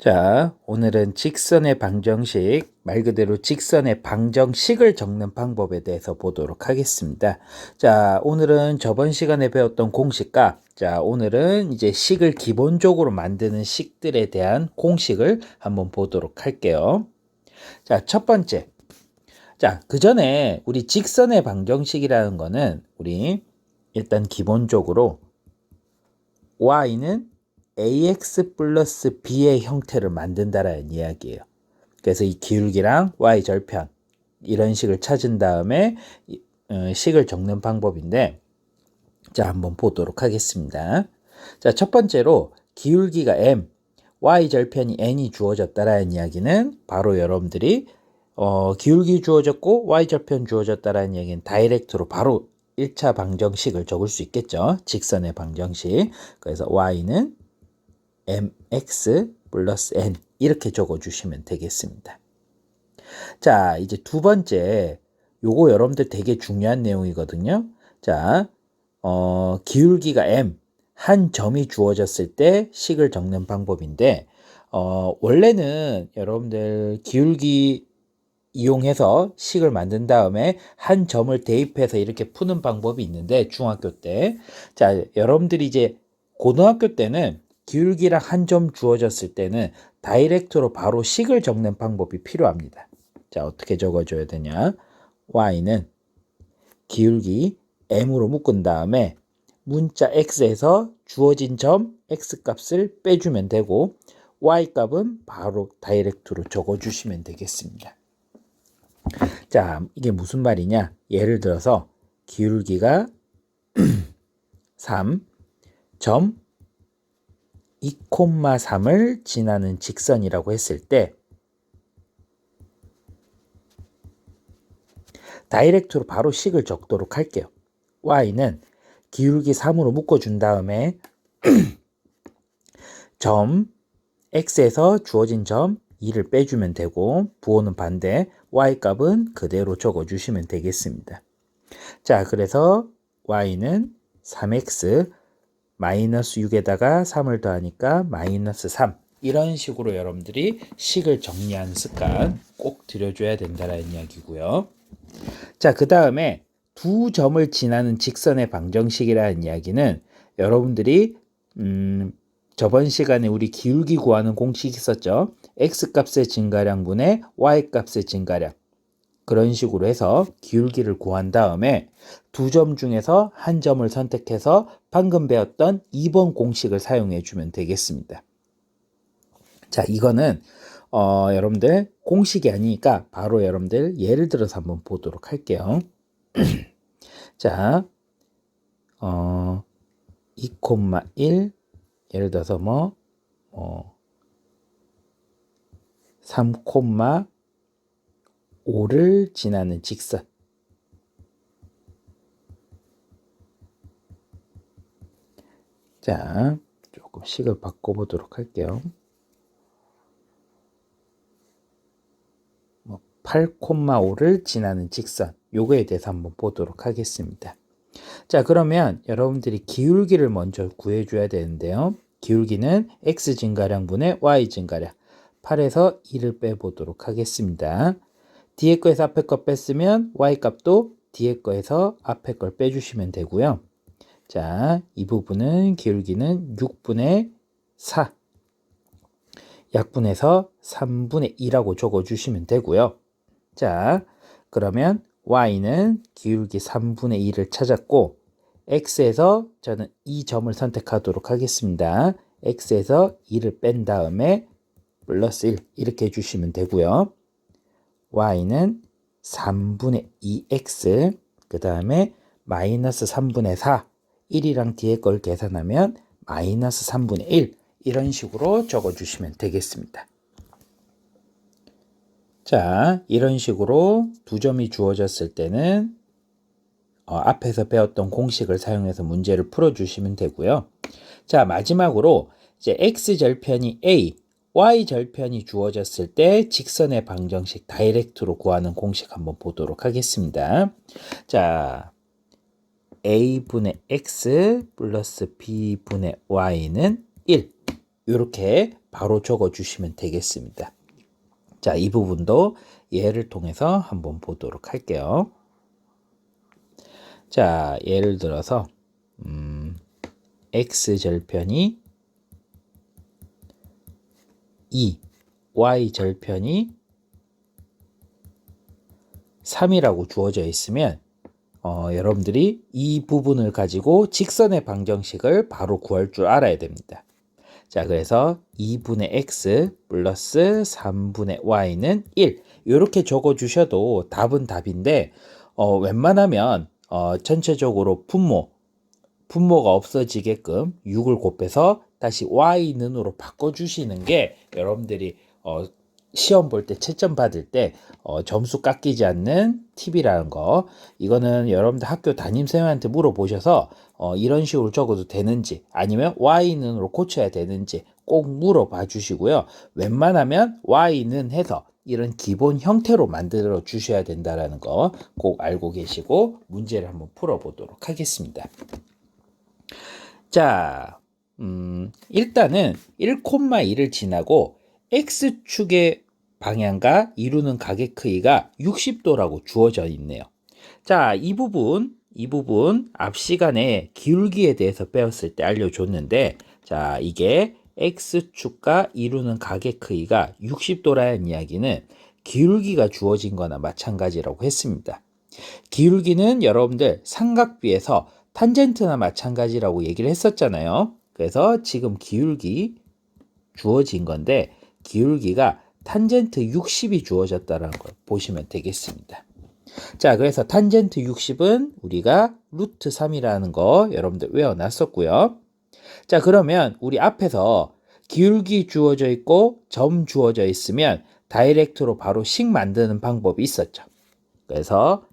자, 오늘은 직선의 방정식, 말 그대로 직선의 방정식을 적는 방법에 대해서 보도록 하겠습니다. 자, 오늘은 저번 시간에 배웠던 공식과, 자, 오늘은 이제 식을 기본적으로 만드는 식들에 대한 공식을 한번 보도록 할게요. 자, 첫 번째. 자, 그 전에 우리 직선의 방정식이라는 거는 우리 일단 기본적으로 y는 ax 플러스 b의 형태를 만든다라는 이야기예요. 그래서 이 기울기랑 y 절편 이런 식을 찾은 다음에 어, 식을 적는 방법인데 자 한번 보도록 하겠습니다. 자 첫 번째로 기울기가 m, y 절편이 n이 주어졌다라는 이야기는 바로 여러분들이 어, 기울기 주어졌고 y 절편 주어졌다라는 이야기는 다이렉트로 바로 1차 방정식을 적을 수 있겠죠. 직선의 방정식. 그래서 y는 mx 플러스 n 이렇게 적어주시면 되겠습니다. 자, 이제 두 번째, 요거 여러분들 되게 중요한 내용이거든요. 자, 어, 기울기가 m, 한 점이 주어졌을 때 식을 적는 방법인데, 어, 원래는 여러분들 기울기 이용해서 식을 만든 다음에 한 점을 대입해서 이렇게 푸는 방법이 있는데, 중학교 때. 자, 여러분들이 이제 고등학교 때는 기울기랑 한 점 주어졌을 때는 다이렉트로 바로 식을 적는 방법이 필요합니다. 자, 어떻게 적어줘야 되냐? y는 기울기 m으로 묶은 다음에 문자 x에서 주어진 점 x 값을 빼주면 되고 y 값은 바로 다이렉트로 적어주시면 되겠습니다. 자, 이게 무슨 말이냐? 예를 들어서 기울기가 3, 점 2,3을 지나는 직선이라고 했을 때 다이렉트로 바로 식을 적도록 할게요. y는 기울기 3으로 묶어준 다음에 점 x에서 주어진 점 2를 빼주면 되고 부호는 반대 y값은 그대로 적어주시면 되겠습니다. 자 그래서 y는 3x 마이너스 6에다가 3을 더하니까 마이너스 3 이런 식으로 여러분들이 식을 정리하는 습관 꼭 들여줘야 된다는 이야기고요. 자, 그 다음에 두 점을 지나는 직선의 방정식이라는 이야기는 여러분들이 음, 저번 시간에 우리 기울기 구하는 공식 있었죠. x값의 증가량 분의 y값의 증가량. 그런 식으로 해서 기울기를 구한 다음에 두 점 중에서 한 점을 선택해서 방금 배웠던 2번 공식을 사용해 주면 되겠습니다. 자, 이거는 어, 여러분들 공식이 아니니까 바로 여러분들 예를 들어서 한번 보도록 할게요. 자, 어, 2,1 예를 들어서 뭐, 뭐 3, 5를 지나는 직선. 자, 조금 식을 바꿔보도록 할게요. 뭐 8,5를 지나는 직선. 요거에 대해서 한번 보도록 하겠습니다. 자, 그러면 여러분들이 기울기를 먼저 구해줘야 되는데요. 기울기는 x 증가량분의 y 증가량. 8에서 2를 빼보도록 하겠습니다. 뒤에 거에서 앞에 거 뺐으면 y 값도 뒤에 거에서 앞에 걸 빼주시면 되고요. 자, 이 부분은 기울기는 6분의 4 약분해서 3분의 2라고 적어주시면 되고요. 자, 그러면 y는 기울기 3분의 2를 찾았고 x에서 저는 이 점을 선택하도록 하겠습니다. x에서 2를 뺀 다음에 플러스 1 이렇게 해주시면 되고요. Y는 3분의 2x 그 다음에 마이너스 3분의 4 1이랑 뒤에 걸 계산하면 마이너스 3분의 1 이런 식으로 적어주시면 되겠습니다. 자 이런 식으로 두 점이 주어졌을 때는 어, 앞에서 배웠던 공식을 사용해서 문제를 풀어주시면 되고요. 자 마지막으로 이제 x절편이 a y 절편이 주어졌을 때 직선의 방정식 다이렉트로 구하는 공식 한번 보도록 하겠습니다. 자, a분의 x 플러스 b분의 y는 1. 이렇게 바로 적어 주시면 되겠습니다. 자, 이 부분도 예를 통해서 한번 보도록 할게요. 자, 예를 들어서 음, x 절편이 2, y 절편이 3이라고 주어져 있으면 어, 여러분들이 이 부분을 가지고 직선의 방정식을 바로 구할 줄 알아야 됩니다. 자, 그래서 2분의 x 플러스 3분의 y는 1. 이렇게 적어 주셔도 답은 답인데, 어, 웬만하면, 어, 전체적으로 분모, 분모가 없어지게끔 6을 곱해서 다시 y는으로 바꿔주시는 게 여러분들이, 어, 시험 볼 때 채점 받을 때 어, 점수 깎이지 않는 팁이라는 거. 이거는 여러분들 학교 담임쌤한테 물어보셔서 어, 이런 식으로 적어도 되는지 아니면 y는으로 고쳐야 되는지 꼭 물어봐 주시고요. 웬만하면 y는 해서 이런 기본 형태로 만들어 주셔야 된다라는 거 꼭 알고 계시고 문제를 한번 풀어 보도록 하겠습니다 자 음, 일단은 1,2를 지나고 X축의 방향과 이루는 가격 크기가 60도라고 주어져 있네요. 자, 이 부분, 이 부분 앞 시간에 기울기에 대해서 배웠을 때 알려줬는데, 자, 이게 X축과 이루는 가격 크기가 60도라는 이야기는 기울기가 주어진 거나 마찬가지라고 했습니다. 기울기는 여러분들 삼각비에서 탄젠트나 마찬가지라고 얘기를 했었잖아요. 그래서 지금 기울기 주어진 건데 기울기가 탄젠트 60이 주어졌다는 걸 보시면 되겠습니다. 자, 그래서 탄젠트 60은 우리가 루트 3이라는 거 여러분들 외워놨었고요. 자, 그러면 우리 앞에서 기울기 주어져 있고 점 주어져 있으면 다이렉트로 바로 식 만드는 방법이 있었죠. 그래서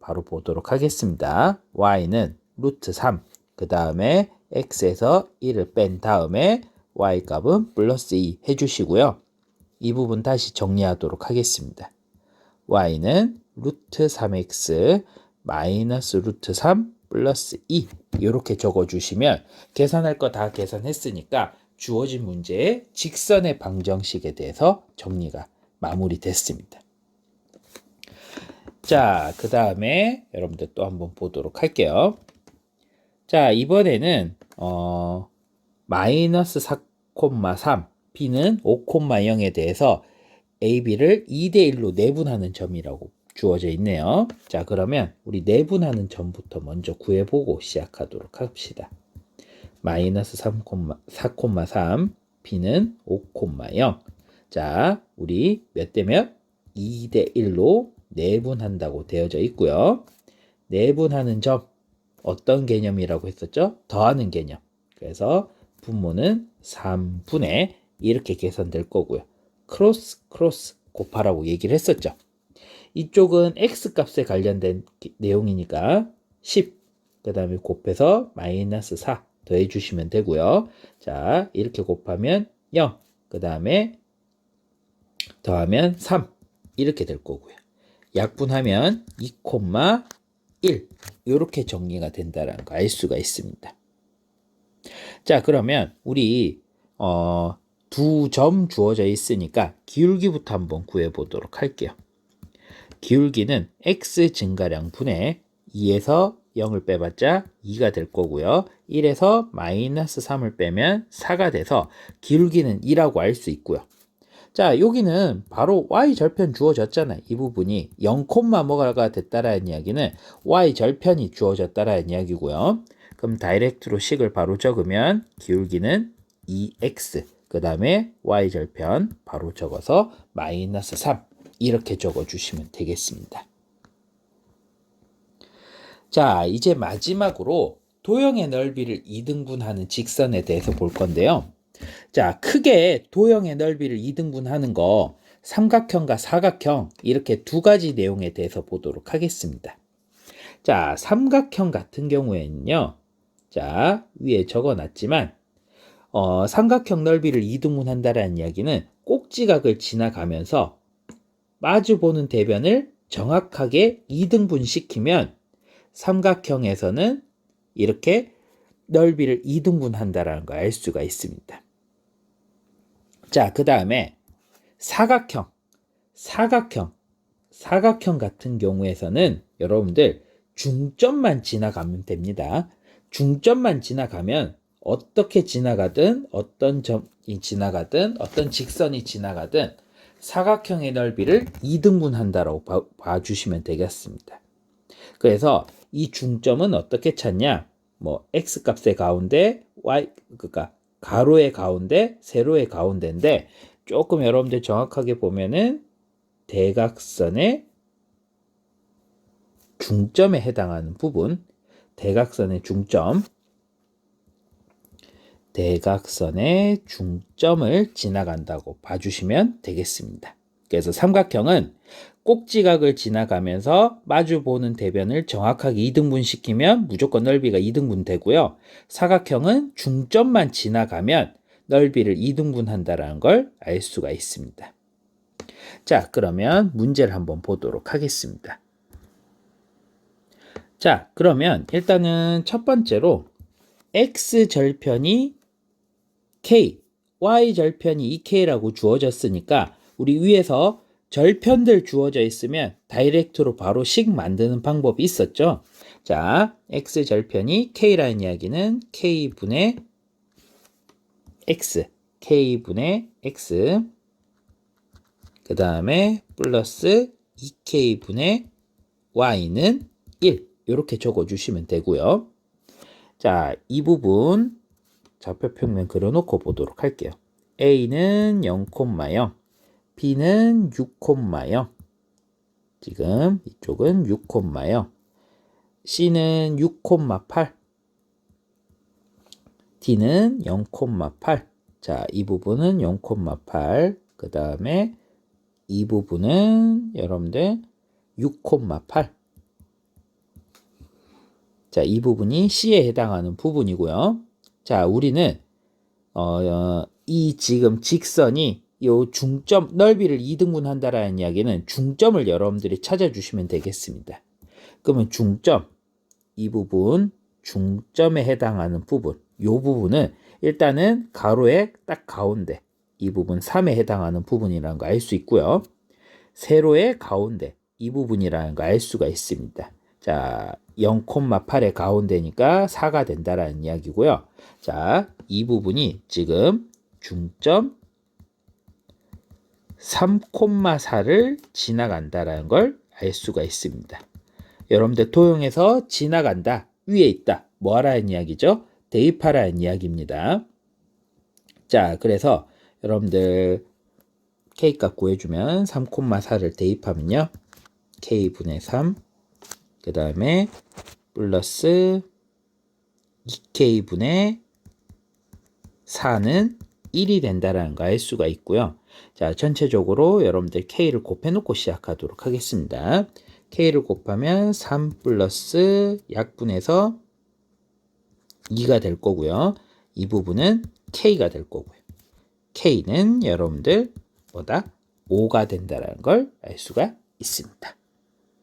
바로 보도록 하겠습니다. y는 루트 3, 그 다음에 x에서 1을 뺀 다음에 y 값은 플러스 2 해주시고요. 이 부분 다시 정리하도록 하겠습니다. y는 루트 3x 마이너스 루트 3 플러스 2 이렇게 적어주시면 계산할 거 다 계산했으니까 주어진 문제의 직선의 방정식에 대해서 정리가 마무리됐습니다. 자, 그 다음에 여러분들 또 한번 보도록 할게요. 자, 이번에는 어, 마이너스 4,3 b는 5,0에 대해서 ab를 2대 1로 내분하는 점이라고 주어져 있네요. 자, 그러면 우리 내분하는 점부터 먼저 구해보고 시작하도록 합시다. 마이너스 4,3 b는 5,0 자, 우리 몇 대 몇? 2대 1로 내분한다고 되어져 있고요. 내분하는 점 어떤 개념이라고 했었죠? 더하는 개념. 그래서 분모는 3분의 이렇게 계산될 거고요. 크로스 크로스 곱하라고 얘기를 했었죠. 이쪽은 x 값에 관련된 내용이니까 10, 그 다음에 곱해서 마이너스 4 더해 주시면 되고요. 자, 이렇게 곱하면 0, 그 다음에 더하면 3 이렇게 될 거고요. 약분하면 2,1 이렇게 정리가 된다는 거 알 수가 있습니다. 자, 그러면 우리 어, 두 점 주어져 있으니까 기울기부터 한번 구해 보도록 할게요. 기울기는 x 증가량 분의 2에서 0을 빼봤자 2가 될 거고요. 1에서 마이너스 3을 빼면 4가 돼서 기울기는 2라고 알 수 있고요. 자, 여기는 바로 y 절편 주어졌잖아요. 이 부분이 0, 뭐가 됐다라는 이야기는 y 절편이 주어졌다라는 이야기고요. 그럼 다이렉트로 식을 바로 적으면 기울기는 2x 그 다음에 y절편 바로 적어서 마이너스 3 이렇게 적어 주시면 되겠습니다. 자 이제 마지막으로 도형의 넓이를 2등분하는 직선에 대해서 볼 건데요. 자 크게 도형의 넓이를 2등분하는 거 삼각형과 사각형 이렇게 두 가지 내용에 대해서 보도록 하겠습니다. 자 삼각형 같은 경우에는요. 자 위에 적어 놨지만 어, 삼각형 넓이를 이등분한다라는 이야기는 꼭지각을 지나가면서 마주보는 대변을 정확하게 이등분시키면 삼각형에서는 이렇게 넓이를 이등분한다라는 걸 알 수가 있습니다. 자, 그 다음에 사각형, 사각형, 사각형 같은 경우에서는 여러분들 중점만 지나가면 됩니다. 중점만 지나가면 어떻게 지나가든 어떤 점이 지나가든 어떤 직선이 지나가든 사각형의 넓이를 2등분한다라고 봐, 봐주시면 되겠습니다. 그래서 이 중점은 어떻게 찾냐? 뭐 x 값의 가운데 y 그러니까 가로의 가운데 세로의 가운데인데 조금 여러분들 정확하게 보면은 대각선의 중점에 해당하는 부분 대각선의 중점 대각선의 중점을 지나간다고 봐주시면 되겠습니다. 그래서 삼각형은 꼭지각을 지나가면서 마주 보는 대변을 정확하게 2등분 시키면 무조건 넓이가 2등분 되고요. 사각형은 중점만 지나가면 넓이를 2등분 한다는 걸 알 수가 있습니다. 자, 그러면 문제를 한번 보도록 하겠습니다. 자, 그러면 일단은 첫 번째로 x 절편이 k, y 절편이 2k라고 주어졌으니까 우리 위에서 절편들 주어져 있으면 다이렉트로 바로 식 만드는 방법이 있었죠. 자, x 절편이 k라는 이야기는 k분의 x, k분의 x 그 다음에 플러스 2k분의 y는 1 이렇게 적어주시면 되고요. 자, 이 부분 좌표평면 그려놓고 보도록 할게요. a는 0,0 b는 6,0 지금 이쪽은 6,0 c는 6,8 d는 0,8 자, 이 부분은 0,8 그 다음에 이 부분은 여러분들 6,8 자, 이 부분이 C에 해당하는 부분이고요. 자, 우리는 어, 어, 이 지금 직선이 요 중점 넓이를 2등분 한다라는 이야기는 중점을 여러분들이 찾아주시면 되겠습니다. 그러면 중점 이 부분 중점에 해당하는 부분 요 부분은 일단은 가로의 딱 가운데 이 부분 3에 해당하는 부분이라는 거 알 수 있고요. 세로의 가운데 이 부분이라는 거 알 수가 있습니다. 자, 0,8의 가운데니까 4가 된다라는 이야기고요. 자, 이 부분이 지금 중점 3,4를 지나간다라는 걸 알 수가 있습니다. 여러분들 도형에서 지나간다, 위에 있다, 뭐 하라는 이야기죠? 대입하라는 이야기입니다. 자, 그래서 여러분들 K값 구해주면 3,4를 대입하면요. K분의 3, 그 다음에 플러스 2K분의 4는 1이 된다라는 거 알 수가 있고요. 자, 전체적으로 여러분들 K를 곱해놓고 시작하도록 하겠습니다. K를 곱하면 3 플러스 약분해서 2가 될 거고요. 이 부분은 K가 될 거고요. K는 여러분들 보다 5가 된다는 걸 알 수가 있습니다.